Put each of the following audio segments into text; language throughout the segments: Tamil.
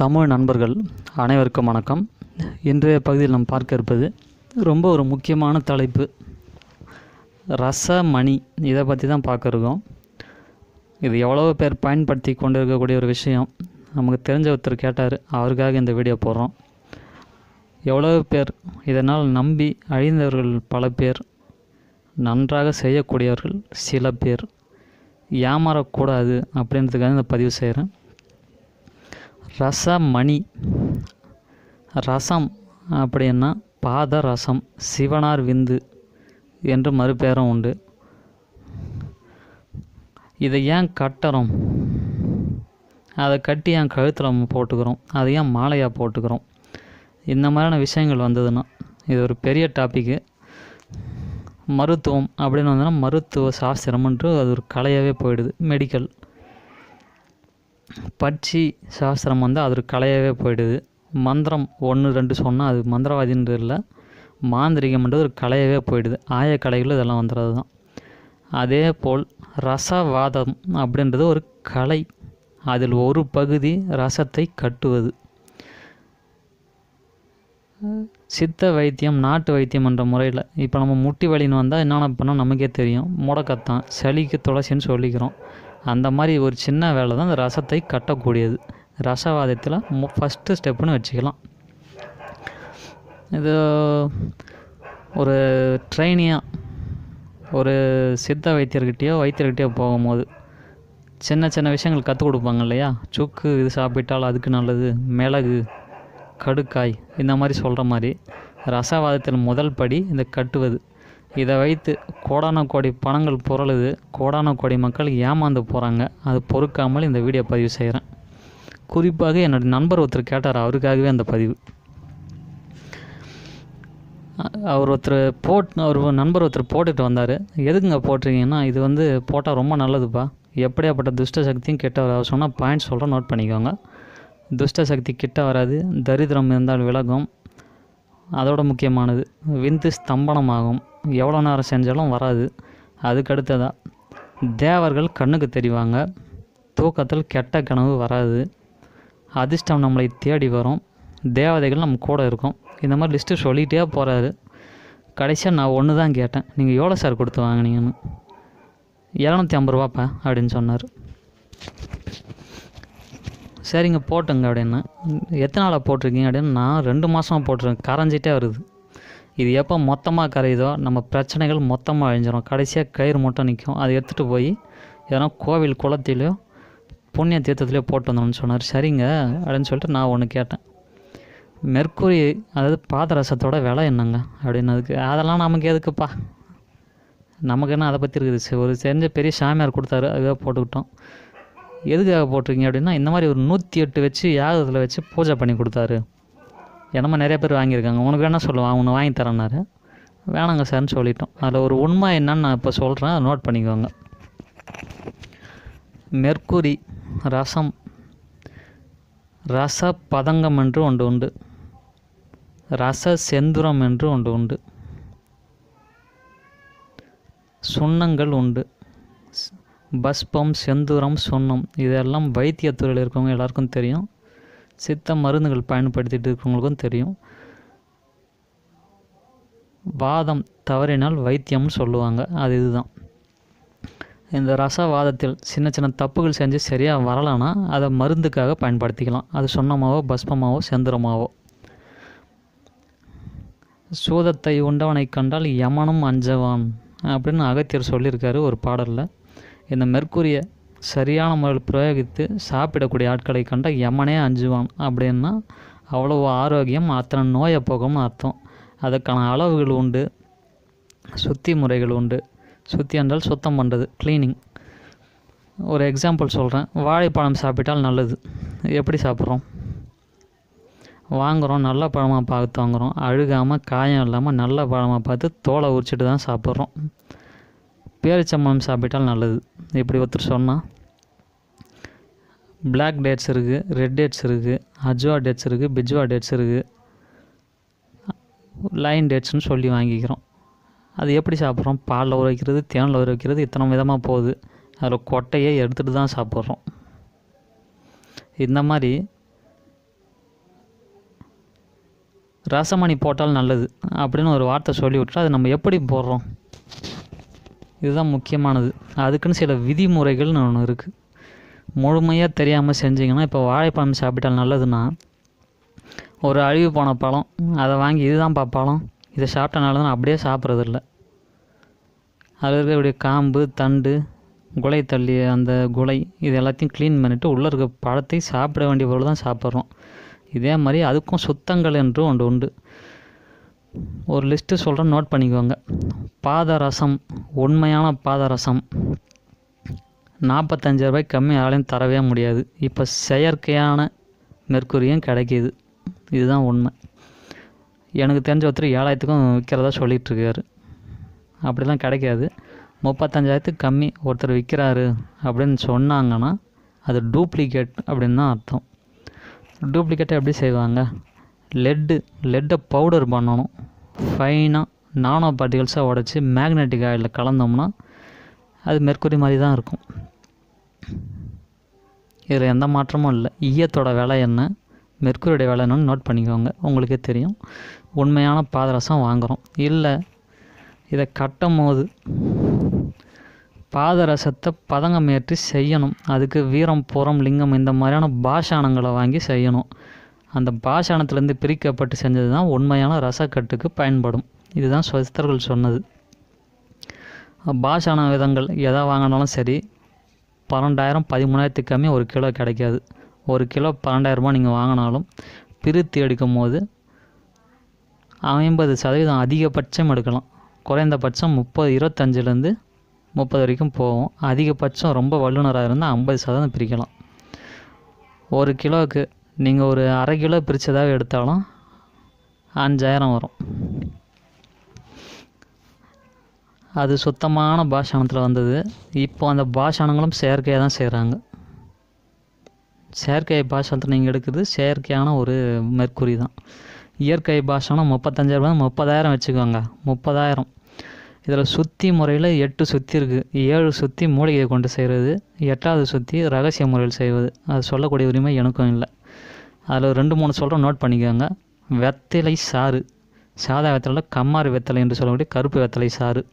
தமிழ் நண்பர்கள் அனைவருக்கும் வணக்கம். இன்றைய பகுதியில் நாம் பார்க்க இருப்பது ரொம்ப ஒரு முக்கியமான தலைப்பு. ரசமணி. இதை பற்றி தான் பார்க்க இருக்கோம். இது எவ்வளோ பேர் பயன்படுத்தி கொண்டு இருக்கக்கூடிய ஒரு விஷயம். நமக்கு தெரிஞ்ச ஒருத்தர் கேட்டார். அவருக்காக இந்த வீடியோ போடுறோம். எவ்வளோ பேர் இதனால் நம்பி அழிந்தவர்கள் பல பேர் நன்றாக செய்யக்கூடியவர்கள் சில பேர். ஏமாறக்கூடாது அப்படின்றதுக்காக இந்த பதிவு செய்கிறேன் ரசமணி. ரசம் அப்படின்னா பாத ரசம் சிவனார் விந்து என்று மறுபேரும் உண்டு. இதை ஏன் கட்டுறோம்? அதை கட்டி ஏன் கழுத்தில் போட்டுக்கிறோம்? அதை ஏன் மாலையாக போட்டுக்கிறோம்? இந்த மாதிரியான விஷயங்கள் வந்ததுன்னா இது ஒரு பெரிய டாப்பிக்கு மருத்துவம் அப்படின்னு வந்தோன்னா மருத்துவ சாஸ்திரம்ன்ட்டு அது ஒரு கலையாகவே போயிடுது. மெடிக்கல் பட்சி சாஸ்திரம் வந்து அது ஒரு கலையாகவே போயிடுது. மந்திரம் ஒன்று ரெண்டு சொன்னால் அது மந்திரவாதின்றது இல்லை மாந்திரிகம்ன்றது ஒரு கலையாகவே போயிடுது. ஆய கலைகள் இதெல்லாம் வந்துடுறது தான் அதே போல் ரசவாதம் அப்படின்றது ஒரு கலை. அதில் ஒரு பகுதி ரசத்தை கட்டுவது. சித்த வைத்தியம் நாட்டு வைத்தியம் என்ற முறையில் இப்போ நம்ம முட்டி வலின்னு வந்தால் என்னென்ன பண்ணால் நமக்கே தெரியும். முடக்கத்தான். சளிக்கு துளசின்னு சொல்லிக்கிறோம். அந்த மாதிரி ஒரு சின்ன வேலை தான் இந்த ரசத்தை கட்டக்கூடியது. ரசவாதத்தில் மு ஃபஸ்ட்டு ஸ்டெப்புன்னு வச்சுக்கலாம். இது ஒரு ட்ரைனியாக ஒரு சித்த வைத்தியர்கிட்டயோ வைத்தியர்கிட்டயோ போகும்போது சின்ன சின்ன விஷயங்கள் கற்றுக் கொடுப்பாங்க இல்லையா? சுக்கு இது சாப்பிட்டால் அதுக்கு நல்லது மிளகு கடுக்காய் இந்த மாதிரி சொல்கிற மாதிரி ரசவாதத்தில் முதல் படி இந்த கட்டுவது. இதை வைத்து கோடான கோடி பணங்கள் புரளுது. கோடான கோடி மக்கள் ஏமாந்து போகிறாங்க அது பொறுக்காமல் இந்த வீடியோ பதிவு செய்கிறேன் குறிப்பாக என்னுடைய நண்பர் ஒருத்தர் கேட்டார். அவருக்காகவே அந்த பதிவு. அவர் ஒருத்தர் போட் அவர் நண்பர் ஒருத்தர் போட்டுட்டு வந்தார். எதுக்குங்க போட்டிருக்கீங்கன்னா இது வந்து போட்டால் ரொம்ப நல்லதுப்பா. எப்படியாப்பட்ட துஷ்ட சக்தியும் கெட்ட வராது. சொன்னால் பாயிண்ட் சொல்கிறேன் நோட் பண்ணிக்கோங்க. துஷ்ட சக்தி கிட்ட வராது. தரித்திரம் இருந்தால் விலகும். அதோட முக்கியமானது விந்து ஸ்தம்பனமாகும். எவ்வளோ நேரம் செஞ்சாலும் வராது. அதுக்கடுத்ததா தேவர்கள் கண்ணுக்கு தெரிவாங்க. தூக்கத்தில் கெட்ட கனவு வராது. அதிர்ஷ்டம் நம்மளை தேடி வரும். தேவதைகள் நம்ம கூட இருக்கும். இந்த மாதிரி லிஸ்ட்டு சொல்லிகிட்டே போகிறாரு கடைசியாக நான் ஒன்று தான் கேட்டேன். நீங்கள் எவ்வளோ சார் கொடுத்து வாங்கினீங்கன்னு. இரநூத்தி ஐம்பது ரூபாப்பா அப்படின்னு சொன்னார். சரிங்க போட்டுங்க அப்படின்னு. எத்தனை நாளாக போட்டிருக்கீங்க அப்படின்னு நான் ரெண்டு மாதமாக போட்டிருக்கேன். கரைஞ்சிட்டே வருது. இது எப்போ மொத்தமாக கரையுதோ நம்ம பிரச்சனைகள் மொத்தமாக அழிஞ்சிடும் கடைசியாக கயிறு மட்டும் நிற்கும் அதை எடுத்துகிட்டு போய் எதனா கோவில் குளத்திலையோ புண்ணிய தீர்த்தத்துலேயோ போட்டு வந்தோம்னு சொன்னார். சரிங்க அப்படின்னு சொல்லிட்டு நான் ஒன்று கேட்டேன். மெர்க்குரி அதாவது பாதரசத்தோட விலை என்னங்க அப்படின்னு அதுக்கு அதெல்லாம் நமக்கு எதுக்குப்பா? நமக்கு என்ன அதை பற்றி இருக்குது? ஒரு தெரிஞ்ச பெரிய சாமியார் கொடுத்தாரு அதுவே போட்டுக்கிட்டோம். எதுக்காக போட்டிருக்கீங்க அப்படின்னா இந்த மாதிரி ஒரு நூற்றி எட்டு வச்சு யாகத்தில் வச்சு பூஜை பண்ணி கொடுத்தாரு. என்னமோ நிறைய பேர் வாங்கியிருக்காங்க. உனக்கு வேணால் சொல்லுவான் உன்னை வாங்கி தரேன்னாரு. வேணாங்க சார்னு சொல்லிட்டோம். அதில் ஒரு உண்மை என்னன்னு நான் இப்போ சொல்கிறேன் அதை நோட் பண்ணிக்கோங்க. மெர்க்குரி ரசம் ரச பதங்கம் என்று ஒன்று உண்டு. ரச செந்துரம் என்று ஒன்று உண்டு. சுண்ணங்கள் உண்டு. பஸ்பம் செந்தூரம் சொன்னம். இதெல்லாம் வைத்தியத்துறையில் இருக்கவங்க எல்லாருக்கும் தெரியும். சித்த மருந்துகள் பயன்படுத்திட்டு இருக்கிறவங்களுக்கும் தெரியும். வாதம் தவறினால் வைத்தியம்னு சொல்லுவாங்க. அது இதுதான். இந்த ரசவாதத்தில் சின்ன சின்ன தப்புகள் செஞ்சு சரியாக வரலைன்னா அதை மருந்துக்காக பயன்படுத்திக்கலாம். அது சொன்னமாவோ பஸ்பமாவோ செந்தூரமாவோ. சூதத்தை உண்டவனை கண்டால் யமனும் அஞ்சவான் அப்படின்னு அகத்தியர் சொல்லியிருக்காரு ஒரு பாடலில். இந்த மெர்க்குரியை சரியான முறையில் பிரயோகித்து சாப்பிடக்கூடிய ஆட்களை கண்ட எமனே அஞ்சுவான் அப்படின்னா அவ்வளோ ஆரோக்கியம் அத்தனை நோயை போகும்னு அர்த்தம். அதுக்கான அளவுகள் உண்டு சுத்தி முறைகள் உண்டு. சுத்தி என்றால் சுத்தம் பண்ணுறது க்ளீனிங் ஒரு எக்ஸாம்பிள் சொல்கிறேன் வாழைப்பழம் சாப்பிட்டால் நல்லது. எப்படி சாப்பிட்றோம்? வாங்குகிறோம் நல்ல பழமாக பார்த்து வாங்குகிறோம் அழுகாமல் காயம் இல்லாமல் நல்ல பழமாக பார்த்து தோலை உரிச்சிட்டு தான் சாப்பிட்றோம். பேரிச்சம்பழம் சாப்பிட்டால் நல்லது. இப்படி ஒருத்தர் சொன்னால் பிளாக் டேட்ஸ் இருக்குது ரெட் டேட்ஸ் இருக்குது அஜ்வா டேட்ஸ் இருக்குது பிஜ்வா டேட்ஸ் இருக்குது லைன் டேட்ஸ்னு சொல்லி வாங்கிக்கிறோம். அது எப்படி சாப்பிட்றோம்? பாலில் ஊற வைக்கிறது தேனில் ஊற வைக்கிறது இத்தனை விதமாக போகுது. அதில் கொட்டையை எடுத்துகிட்டு தான் சாப்பிட்றோம். இந்த மாதிரி ரசமணி போட்டால் நல்லது அப்படின்னு ஒரு வார்த்தை சொல்லி விட்டுட்டு அது நம்ம எப்படி போடுறோம்? இதுதான் முக்கியமானது. அதுக்குன்னு சில விதிமுறைகள்னு ஒன்று இருக்குது முழுமையாக தெரியாமல் செஞ்சிங்கன்னா இப்போ வாழைப்பழம் சாப்பிட்டால் நல்லதுன்னா ஒரு அழிவு போன பழம் அதை வாங்கி இதுதான்ப்பா பழம் இதை சாப்பிட்டா நல்லதுன்னு அப்படியே சாப்பிட்றதில்ல. அதில் இருக்கக்கூடிய காம்பு தண்டு குலை தள்ளி அந்த குலை இது எல்லாத்தையும் க்ளீன் பண்ணிவிட்டு உள்ளே இருக்க பழத்தை சாப்பிட வேண்டிய பொருள் தான் சாப்பிட்றோம். இதே மாதிரி அதுக்கும் சுத்தங்கள் என்று ஒன்று உண்டு. ஒரு லிஸ்ட்டு சொல்கிறேன் நோட் பண்ணிக்கோங்க. பாதரசம் உண்மையான பாதரசம். நாற்பத்தஞ்சு ரூபாய் கம்மி யாராலையும் தரவே முடியாது. இப்போ செயற்கையான மெர்க்குரியும் கிடைக்கிது. இதுதான் உண்மை. எனக்கு தெரிஞ்ச ஒருத்தர் ஏழாயிரத்துக்கும் விற்கிறதா சொல்லிகிட்ருக்காரு அப்படிலாம் கிடைக்காது. முப்பத்தஞ்சாயிரத்துக்கு கம்மி ஒருத்தர் விற்கிறாரு அப்படின்னு சொன்னாங்கன்னா அது டூப்ளிகேட் அப்படின்னு தான் அர்த்தம். டூப்ளிகேட்டை எப்படி செய்வாங்க? லெட்டு லெட்டை பவுடர் பண்ணணும். ஃபைனாக நானோ பார்ட்டிகல்ஸாக உடச்சி மேக்னெட்டிக் ஆயிலில் கலந்தோம்னா அது மெர்க்குரி மாதிரி தான் இருக்கும். இதில் எந்த மாற்றமும் இல்லை. ஈயத்தோட விலை என்ன? மெர்க்குரியோட விலை என்னன்னு நோட் பண்ணிக்கோங்க. உங்களுக்கே தெரியும். உண்மையான பாதரசம் வாங்குகிறோம் இல்லை இதை கட்டும் போது பாதரசத்தை பதங்கம் ஏற்றி செய்யணும். அதுக்கு வீரம் புறம் லிங்கம் இந்த மாதிரியான பாஷானங்களை வாங்கி செய்யணும். அந்த பாஷாணத்துலேருந்து பிரிக்கப்பட்டு செஞ்சது தான் உண்மையான ரசக்கட்டுக்கு பயன்படும். இதுதான் சித்தர்கள் சொன்னது. பாஷாண விதங்கள் எதை வாங்கினாலும் சரி பன்னெண்டாயிரம் பதிமூணாயிரத்துக்கு கம்மி ஒரு கிலோ கிடைக்காது. ஒரு கிலோ பன்னெண்டாயிரரூபா நீங்கள் வாங்கினாலும் பிரித்து எடுக்கும் போது ஐம்பது சதவீதம் அதிகபட்சம் எடுக்கலாம். குறைந்தபட்சம் முப்பது இருபத்தஞ்சிலேருந்து முப்பது வரைக்கும் போகும். அதிகபட்சம் ரொம்ப வல்லுநராக இருந்தால் ஐம்பது சதவீதம் பிரிக்கலாம். ஒரு கிலோவுக்கு நீங்கள் ஒரு அரை கிலோ பிரித்ததாக எடுத்தாலும் அஞ்சாயிரம் வரும். அது சுத்தமான பாஷாணத்தில் வந்தது. இப்போ அந்த பாஷாணங்களும் செயற்கையாக தான் செய்கிறாங்க செயற்கை பாஷாணத்தை நீங்கள் எடுக்கிறது செயற்கையான ஒரு மெர்க்குரி தான். இயற்கை பாஷாணம் முப்பத்தஞ்சாயிரம் முப்பதாயிரம் வச்சுக்கோங்க முப்பதாயிரம். இதில் சுத்தி முறையில் எட்டு சுத்தி இருக்குது ஏழு சுத்தி மூலிகையை கொண்டு செய்கிறது எட்டாவது சுத்தி ரகசிய முறையில் செய்வது. அது சொல்லக்கூடிய உரிமை எனக்கும் இல்லை. அதில் ரெண்டு மூணு சொல்கிறோம் நோட் பண்ணிக்கோங்க. வெத்தலை சாறு. சாதா வெத்தலை கம்மாறு வெத்தலை என்று சொல்லக்கூடிய கருப்பு வெத்தலை சாறு.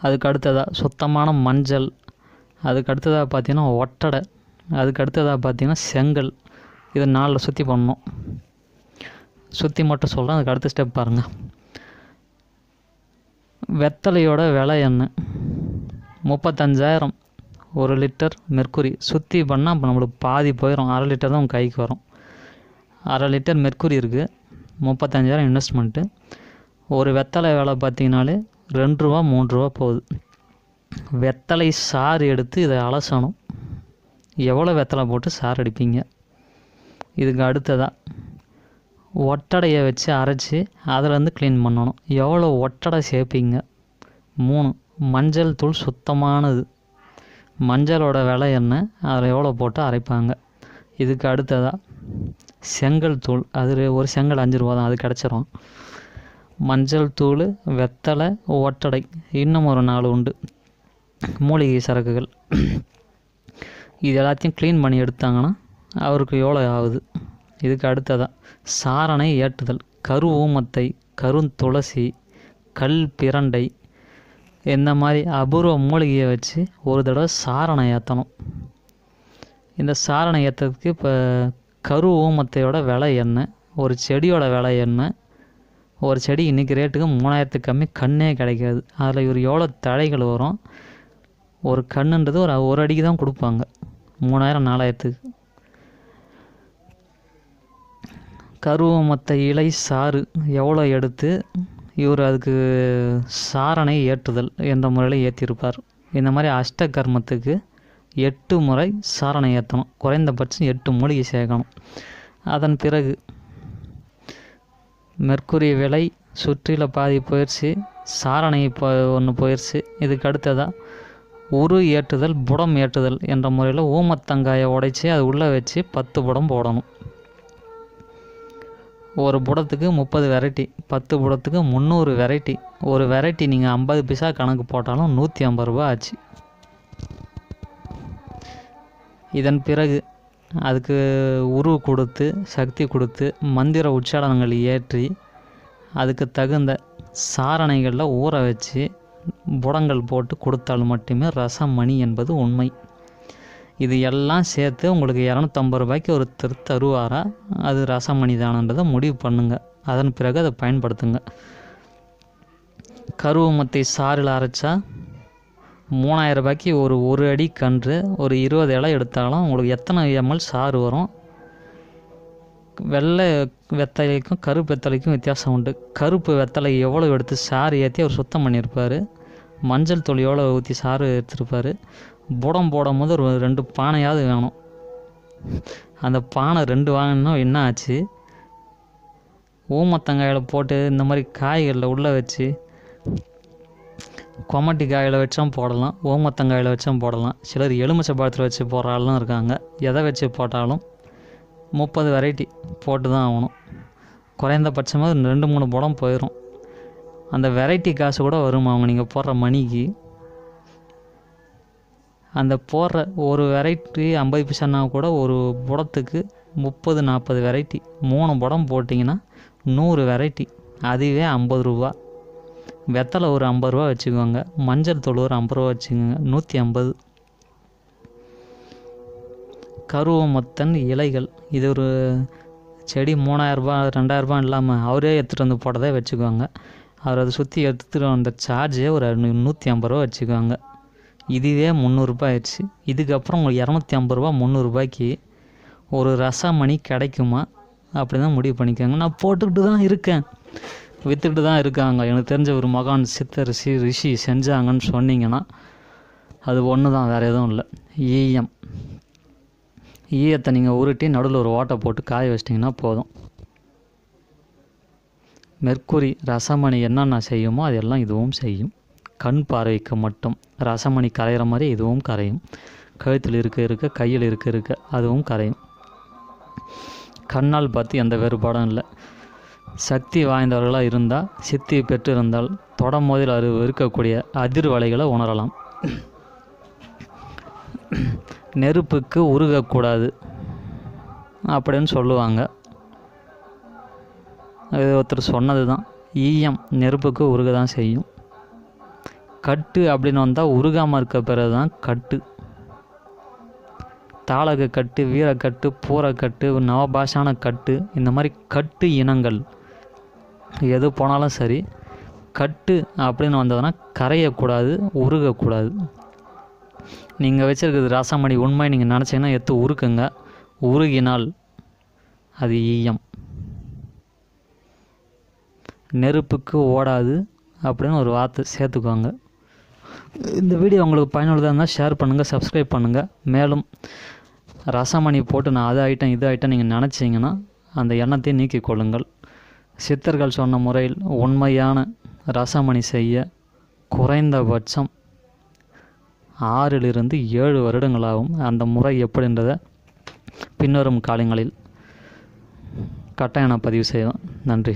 அதுக்கு அடுத்ததாக சுத்தமான மஞ்சள். அதுக்கு அடுத்ததாக பார்த்தீங்கன்னா ஒட்டடை. அதுக்கு அடுத்ததாக பார்த்தீங்கன்னா செங்கல். இது நாலில் சுற்றி பண்ணணும். சுற்றி மட்டும் சொல்கிறேன் அதுக்கு அடுத்த ஸ்டெப் பாருங்கள் வெத்தலையோட விலை என்ன? முப்பத்தஞ்சாயிரம். ஒரு லிட்டர் மெர்க்குரி சுற்றி பண்ணால் இப்போ நம்மளுக்கு பாதி போயிடும் அரை லிட்டர் தான் உங்கள் கைக்கு வரும். அரை லிட்டர் மெர்க்குரி இருக்குது முப்பத்தஞ்சாயிரம் இன்வெஸ்ட்மெண்ட்டு ஒரு வெத்தலை வேலை பார்த்தீங்கனாலே ரெண்டு ரூபா மூணு ரூபா போகுது. வெத்தலை சாறு எடுத்து இதை அலசணும். எவ்வளோ வெத்தலை போட்டு சாறு அடிப்பீங்க? இதுக்கு அடுத்ததாக ஒட்டடையை வச்சு அரைச்சி அதிலேருந்து க்ளீன் பண்ணணும். எவ்வளோ ஒட்டடை சேர்ப்பீங்க மூணு மஞ்சள் தூள் சுத்தமானது. மஞ்சளோட விலை என்ன? அதில் எவ்வளோ போட்டு அரைப்பாங்க? இதுக்கு அடுத்ததாக செங்கல் தூள். அது ஒரு செங்கல் அஞ்சு ரூபா தான் அது கிடச்சிரும். மஞ்சள் தூள் வெத்தலை ஒட்டடை. இன்னும் ஒரு நாலு உண்டு. மூலிகை சரக்குகள். இது எல்லாத்தையும் க்ளீன் பண்ணி எடுத்தாங்கன்னா அவருக்கு எவ்வளோ ஆகுது? இதுக்கு அடுத்ததாக சாரணை ஏற்றுதல். கரு ஊமத்தை கருந்துளசி கல் பிரண்டை இந்த மாதிரி அபூர்வ மூலிகையை வச்சு ஒரு தடவை சாரணை ஏற்றணும் இந்த சாரணை ஏற்றுறதுக்கு இப்போ கரு ஊமத்தையோட விலை என்ன? ஒரு செடியோட விலை என்ன? ஒரு செடி இன்றைக்கி ரேட்டுக்கு மூணாயிரத்துக்கு கம்மி கண்ணே கிடைக்காது. அதில் இவர் எவ்வளோ தழைகள் வரும்? ஒரு கண்ணுன்றது ஒரு ஒரு அடிக்கு தான் கொடுப்பாங்க. மூணாயிரம் நாலாயிரத்துக்கு. கருவமத்த இலை சாறு எவ்வளோ எடுத்து இவர் அதுக்கு சாரணை ஏற்றுதல் என்ற முறையில் ஏற்றிருப்பார் இந்த மாதிரி அஷ்ட கர்மத்துக்கு எட்டு முறை சாரணை ஏற்றணும் குறைந்தபட்சம் எட்டு மூலிகை சேர்க்கணும். அதன் பிறகு மெர்க்குரி விலை சுற்றில பாதி போயிடுச்சு சாரணை இப்போ ஒன்று போயிடுச்சு இதுக்கு அடுத்ததாக உரு ஏற்றுதல் புடம் ஏற்றுதல் என்ற முறையில் ஊமத்தங்காயை உடைச்சி அது உள்ளே வச்சு பத்து புடம் போடணும். ஒரு புடத்துக்கு முப்பது வெரைட்டி பத்து புடத்துக்கு முந்நூறு வெரைட்டி. ஒரு வெரைட்டி நீங்கள் ஐம்பது பைசா கணக்கு போட்டாலும் நூற்றி ஐம்பது ரூபா ஆச்சு. இதன் பிறகு அதுக்கு உருவு கொடுத்து சக்தி கொடுத்து மந்திர உச்சாரணங்கள் ஏற்றி அதுக்கு தகுந்த சாரணைகளில் ஊற வச்சு புடங்கள் போட்டு கொடுத்தால் மட்டுமே ரசமணி என்பது உண்மை. இது எல்லாம் சேர்த்து உங்களுக்கு இரநூத்தம்பது ரூபாய்க்கு ஒரு திரு தருவாரா? அது ரசமணி தானன்றதை முடிவு பண்ணுங்க. அதன் பிறகு அதை பயன்படுத்துங்க. கருவமத்தை சாறில் அரைச்சா மூணாயிரம் ரூபாய்க்கு ஒரு ஒரு அடி கன்று ஒரு இருபது இலை எடுத்தாலும் உங்களுக்கு எத்தனை எம்எல் சாறு வரும்? வெள்ளை வெத்தலைக்கும் கருப்பு வெத்தலைக்கும் வித்தியாசம் உண்டு. கருப்பு வெத்தலை எவ்வளோ எடுத்து சாறு ஏற்றி அவர் சுத்தம் பண்ணியிருப்பார்? மஞ்சள் தூள் எவ்வளோ ஊற்றி சாறு எடுத்திருப்பார்? புடம் போடும் போது ஒரு ரெண்டு பானையாவது வேணும். அந்த பானை ரெண்டு வாங்கினா என்ன ஆச்சு? ஊமத்தங்காயில் போட்டு இந்த மாதிரி காய்களில் உள்ளே வச்சு கொமட்டி காயில் வச்சும் போடலாம் ஓமத்தங்காயில் வச்சும் போடலாம். சிலர் எலுமிச்சை பழத்தில் வச்சு போடுற ஆளும் இருக்காங்க. எதை வச்சு போட்டாலும் முப்பது வெரைட்டி போட்டு தான் ஆகணும். குறைந்தபட்சமாக ரெண்டு மூணு படம் போயிடும் அந்த வெரைட்டி காசு கூட வரும் அவங்க நீங்கள் போடுற மணிக்கு அந்த போடுற ஒரு வெரைட்டி ஐம்பது பைசானா கூட ஒரு புடத்துக்கு முப்பது நாற்பது வெரைட்டி மூணு புடம் போட்டிங்கன்னா நூறு வெரைட்டி அதுவே ஐம்பது ரூபா. வெத்தலை ஒரு ஐம்பது ரூபா வச்சுக்கோங்க. மஞ்சள் தூள் ஒரு ஐம்பது ரூபா வச்சுக்கோங்க. நூற்றி ஐம்பது. கருவமத்தன் இலைகள். இது ஒரு செடி மூணாயிரரூபா ரெண்டாயிரரூபா இல்லாமல் அவரே எடுத்துகிட்டு வந்து போட்டதே வச்சுக்கோங்க. அவர் அதை சுற்றி எடுத்துகிட்டு வந்த சார்ஜே ஒரு நூற்றி ஐம்பது ரூபா வச்சுக்கோங்க. இதுவே முந்நூறுரூபா ஆயிடுச்சு இதுக்கப்புறம் உங்களுக்கு இரநூத்தி ஐம்பது ரூபா முந்நூறுபாய்க்கு ஒரு ரசமணி கிடைக்குமா? அப்படி தான் முடிவு பண்ணிக்கோங்க. நான் போட்டுக்கிட்டு தான் இருக்கேன். விற்றுக்கிட்டு தான் இருக்காங்க. எனக்கு தெரிஞ்ச ஒரு மகான் சித்தர் ரிஷி ரிஷி செஞ்சாங்கன்னு சொன்னீங்கன்னா அது ஒன்று தான் வேறு எதுவும் இல்லை. ஈயம். ஈயத்தை நீங்கள் உருட்டி நடுவில் ஒரு ஓட்டை போட்டு காய வச்சிட்டிங்கன்னா போதும். மெர்க்குரி ரசமணி என்னென்ன செய்யுமோ அதெல்லாம் இதுவும் செய்யும். கண் பார்வைக்கு மட்டும். ரசமணி கரையிற மாதிரி இதுவும் கரையும். கழுத்தில் இருக்க இருக்க கையில் இருக்க இருக்க அதுவும் கரையும். கண்ணால் பார்த்து எந்த வேறுபாடும் இல்லை. சக்தி வாய்ந்தவர்களாக இருந்தால் சித்தி பெற்றிருந்தால் தொடம் போதில் அது இருக்கக்கூடிய அதிர்வலைகளை உணரலாம். நெருப்புக்கு உருகக்கூடாது அப்படின்னு சொல்லுவாங்க. இது ஒருத்தர் சொன்னது தான் ஈயம் நெருப்புக்கு உருக தான் செய்யும். கட்டு அப்படின்னு வந்தால் உருகாமல் இருக்க பிறகு தான் கட்டு. தாளக கட்டு வீரக்கட்டு பூரக்கட்டு நவபாஷான கட்டு இந்த மாதிரி கட்டு இனங்கள். எது போனாலும் சரி கட்டு அப்படின்னு வந்ததுன்னா கரையக்கூடாது உருகக்கூடாது. நீங்கள் வச்சுருக்கிறது ரசமணி உண்மை நீங்கள் நினச்சிங்கன்னா எடுத்து உருக்குங்க. உருகினால் அது ஈயம். நெருப்புக்கு ஓடாது அப்படின்னு ஒரு வார்த்தை சேர்த்துக்கோங்க. இந்த வீடியோ உங்களுக்கு பயனுள்ளதாக இருந்தால் ஷேர் பண்ணுங்கள் சப்ஸ்கிரைப் பண்ணுங்கள் மேலும் ரசமணி போட்டு நான் அது ஐட்டம் இது ஐட்டம் நீங்கள் நினச்சிங்கன்னா அந்த எண்ணத்தை நீக்கிக் கொள்ளுங்கள். சித்தர்கள் சொன்ன முறையில் உண்மையான ரசமணி செய்ய குறைந்தபட்சம் ஆறிலிருந்து ஏழு வருடங்களாகும். அந்த முறை எப்படின்றத பின்வரும் காலங்களில் கட்டாயம் நான் பதிவு செய்வேன் நன்றி.